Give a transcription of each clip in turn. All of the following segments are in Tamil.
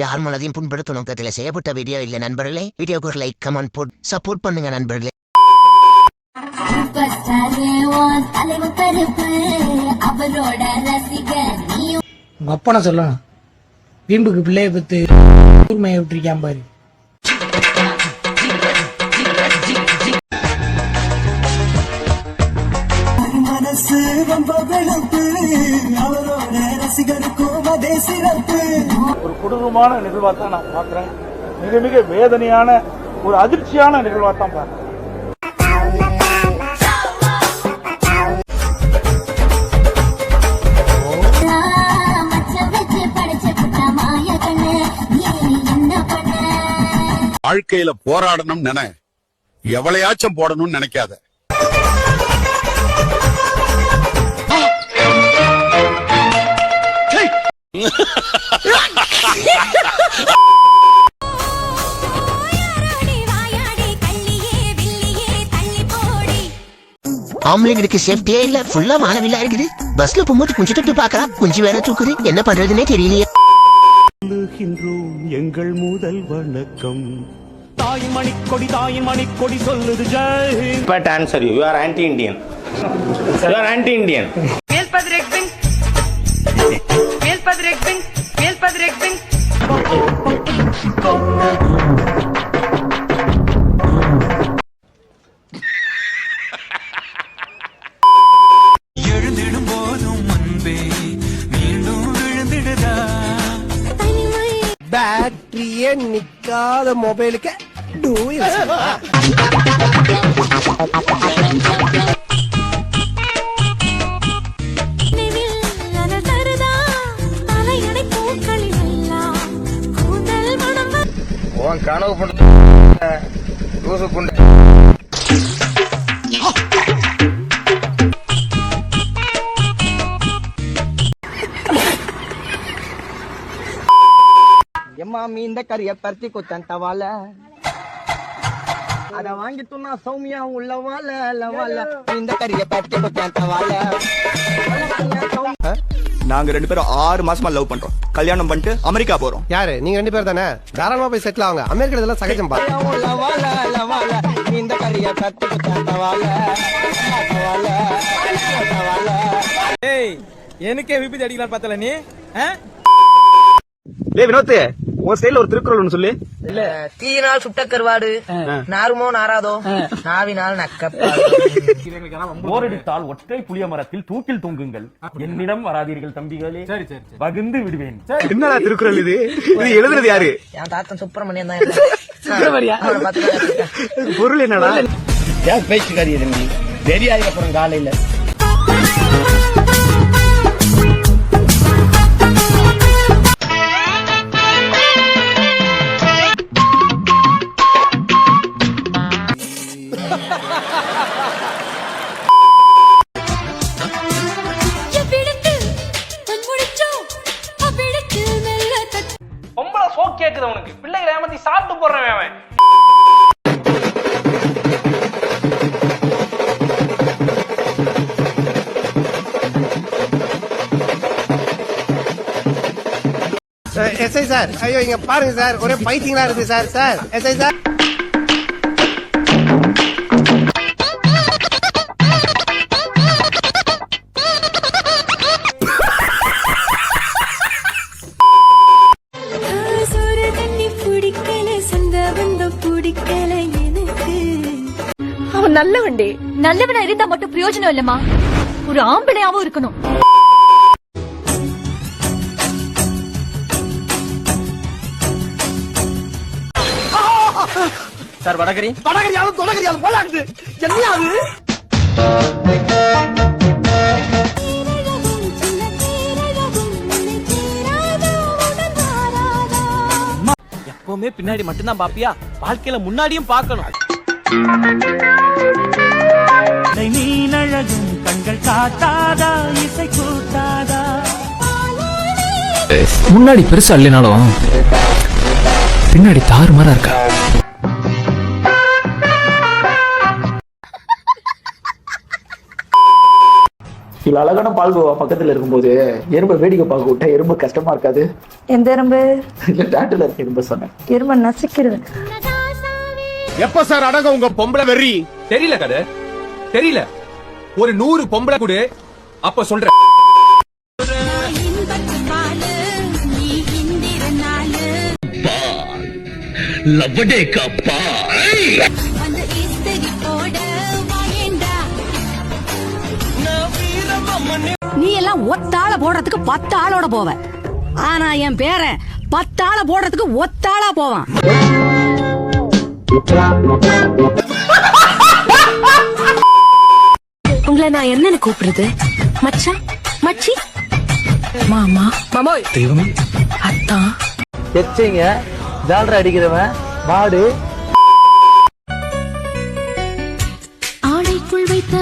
யார் மனதையும் புண்படுத்தும் நோக்கத்தில் செய்யப்பட்ட வீடியோ இல்லை நண்பர்களே. வீடியோக்கு ஒரு லைக் கமெண்ட் போட் சப்போர்ட் பண்ணுங்க நண்பர்களே. உங்க அப்பனை சொல்லணும்? வீம்புக்கு பிள்ளைய பத்து ஊர்மையை விட்டுருக்கான் பாரு. மனசு ரொம்ப அவரோட ரசிகருக்கும் அதே சிறப்பு ஒரு கொடூரமான நிகழ்வாக தான் நான் பார்க்குறேன். மிக மிக வேதனையான ஒரு அதிர்ச்சியான நிகழ்வாக தான் பார்க்குறேன். வாழ்க்கையில போராடணும் நினை. எவளையாச்சும் போடணும்னு நினைக்காத. ஆம்பளைங்களுக்கு சேஃப்டியே இல்ல ஃபுல்லா மானவில்லா இருக்குது பஸ்ல போகும்போது குஞ்சு தொட்டு பாக்கலாம் குஞ்சு வேற தூக்குது என்ன பண்றதுன்னே தெரியலையே எங்கள் முதல் வணக்கம் தாயின் மணிக்கொடி தாயின் மணிக்கொடி சொல்லுது Jai Hind. but answer you. You are anti-Indian. You are anti-Indian. Meelpadrekbing. Meelpadrekbing. Meelpadrekbing. எழுந்திடும் போதும் முன்பே மீண்டும் விழுந்திடுதா பேட்டரியே நிக்காத மொபைலுக்கு உன் கனவு பண்ண லூசு புண்டை எம்மா மீந்த கறிய பருத்தி குத்தன் தவால. அத வாங்கி துண்ணா சௌமியா உள்ள வாழ லவால இந்த கறிய பருத்தி குத்தன் தவால. நாங்க ரெண்டு பேரும் ஆறு மாசமா லவ் பண்றோம். கல்யாணம் பண்ணிட்டு அமெரிக்கா போறோம். யாரு? நீங்க ரெண்டு பேர் தானே? தாராளமா போய் செட்டில் ஆகுங்க அமெரிக்கா இதெல்லாம் சகஜம் பா. இந்த ஏய் எனக்கே விபத்து அடிக்கலாம் பார்த்தல நீ? லே வினோத் உன் ஸ்டைல ஒரு திருக்குறள் ஒன்று சொல்லு. தீயினால் சுட்ட கருவாடு நாருமோ நாராதோ நாவினால் போரடித்தால் ஒற்றை புளிய மரத்தில் தூக்கில் தொங்குங்கள். என்னிடம் வராதீர்கள் தம்பிகளே. சரி சரி வகுந்து விடுவேன். என்னடா திருக்குறள் இது? இது எழுதுறது யாரு? என் தாத்தன் சுப்பிரமணியன் தான் பொருள் என்னடா? ஏன் பேச்சுக்காரி தம்பி தெரியாது அப்புறம் காலையில. SI sir. ஐயோ இங்க பாருங்க சார். ஒரே பைத்தியங்களா இருக்கு சார். Sir SI sir. அவன் நல்லவன்டி. நல்லவனா இருந்தா மட்டும் பிரயோஜனம் இல்லம்மா. ஒரு ஆம்பளையாவும் இருக்கணும். சார் வடகரி. வடகரியாலும் தொடகரியாலும் போலாக்குது என்னையாது எப்பவுமே பின்னாடி மட்டும்தான் பாப்பியா? வாழ்க்கையில முன்னாடியும் பார்க்கணும். நீ நழகும் கண்கள் காட்டாதா? இசை கூட்டாதா? முன்னாடி பெருசா இல்லைனாலும் பின்னாடி தாறுமாறா இருக்கா? இவ்வளவு அழகான பால்கோவா பக்கத்துல இருக்கும்போது எறும்பை வேடிக்கை பார்க்க விட்டா எறும்பு கஷ்டமா இருக்காது? எந்த எறும்பு? இல்ல டாட்டுல இருக்க எறும்பு சொன்னேன். எறும்பு நசிக்கிறது எப்ப சார் அடங்க உங்க பொம்பளை வெறி? தெரியல கதை. தெரியல. ஒரு நூறு பொம்பளை கொடு. அப்ப சொல்றேன் நீ போடுறதுக்கு பத்து ஆளோட போவ ஆனா என் பேரன் பத்தாள போடுறதுக்கு ஒத்தாளா போவான். உங்களை நான் என்னன்னு கூப்பிடுறது? மச்சான் மச்சி? மாமா? மாமோய். தெய்வமே. அத்தான் எச்சைங்க ஜால்ரா அடிக்கிறவன் மாடு. ஆடைக்குள் வைத்த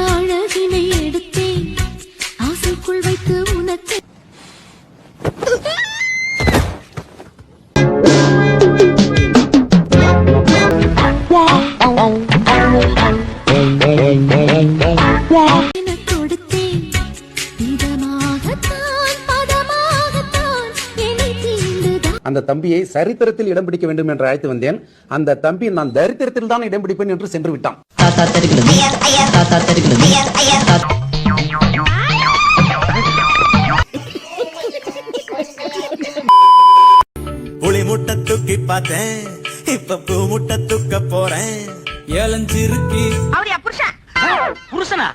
அந்த தம்பியை சரித்திரத்தில் இடம் பிடிக்க வேண்டும் என்று அழைத்து வந்தேன். அந்த தம்பி நான் தரித்திரத்தில் தான் இடம் பிடிப்பேன் என்று சென்று விட்டான். புளி முட்டை தூக்கி பார்த்தேன். இப்ப பூ முட்டை தூக்க போறேன். ஏலஞ்சிருக்கி அப்படியா புருஷன்? புருஷனா?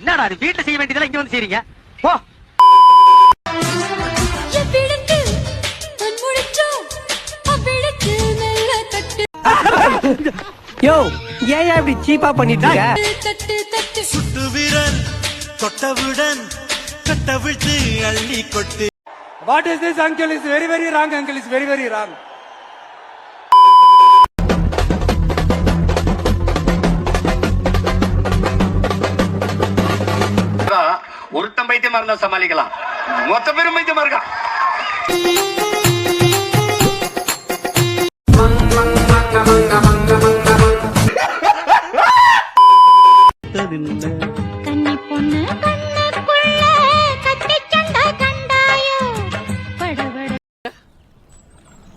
என்னடா அது வீட்டுல செய்ய வேண்டியதெல்லாம் இங்க வந்து செய்றீங்க? போ. யோ ஏன் இப்படி சீப்பா பண்ணிட்டு இருக்க? தட்டு தட்டு சுட்டு விரல் தொட்டவுடன் கட்டவிழ்த்து அள்ளி கொட்டு. What is this uncle is very very wrong uncle is very very wrong பைத்தியமா இருந்தா சமாளிக்கலாம். மொத்த பேரும் பைத்தியமா படபட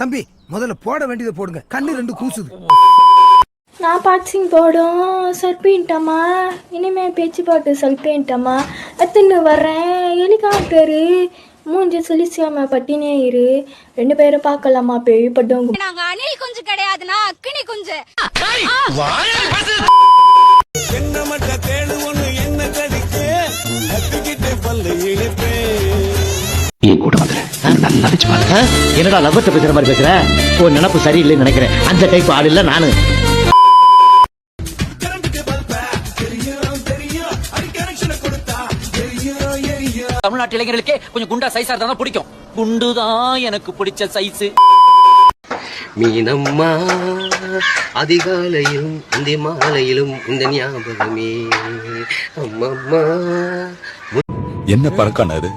தம்பி முதல்ல போட வேண்டியதை போடுங்க. கண்ணு ரெண்டு கூசுது. நான் பாக்ஸிங் போடும். சர்பின்ட்டம்மா இனிமே பேச்சு பாட்டு சல்பேன்ட்டம்மா எத்துன்னு வர்றேன். ஹெலிகாப்டரு. மூஞ்சி சுலிசியாம பட்டினே இரு. ரெண்டு பேரும் பார்க்கலாமா? பேய் பட்டவங்க நாங்க அணில் குஞ்சு கிடையாதுன்னா அக்கினி குஞ்சு. என்ன மட்ட தேடு ஒண்ணு என்ன கடிக்கு கத்துக்கிட்டு பல்லு இழுப்பேன் என் கூட வந்துரு. நல்லா வச்சு பாருங்க என்னடா லவ்வத்தை பேசுற மாதிரி பேசுற? உன் நினப்பு சரியில்லைன்னு நினைக்கிறேன். அந்த டைப் ஆள் இல்ல நானு. தமிழ்நாட்டு இளைஞர்களுக்கே கொஞ்சம் குண்டா சைஸா இருந்தா பிடிக்கும். குண்டுதான் எனக்கு பிடிச்ச சைஸ் மீனம்மா அதிகாலையிலும் அந்த மாலையிலும் இந்த ஞாபகமே. அம்மம்மா. என்ன பழக்கம் அது?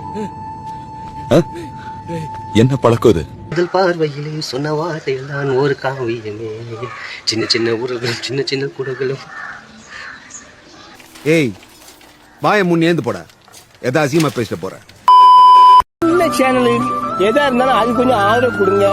என்ன பழக்கம் இது முதல் பார்வையிலே சொன்ன வார்த்தைகள் தான் ஒரு காவியமே. சின்ன சின்ன உறவுகளும் சின்ன சின்ன குடங்களும் ஏய் வாய முன் ஏந்து போட. எதை அசியமா பேசிட்டு போற சேனல் எதா இருந்தாலும் அது கொஞ்சம் ஆதரவு கொடுங்க.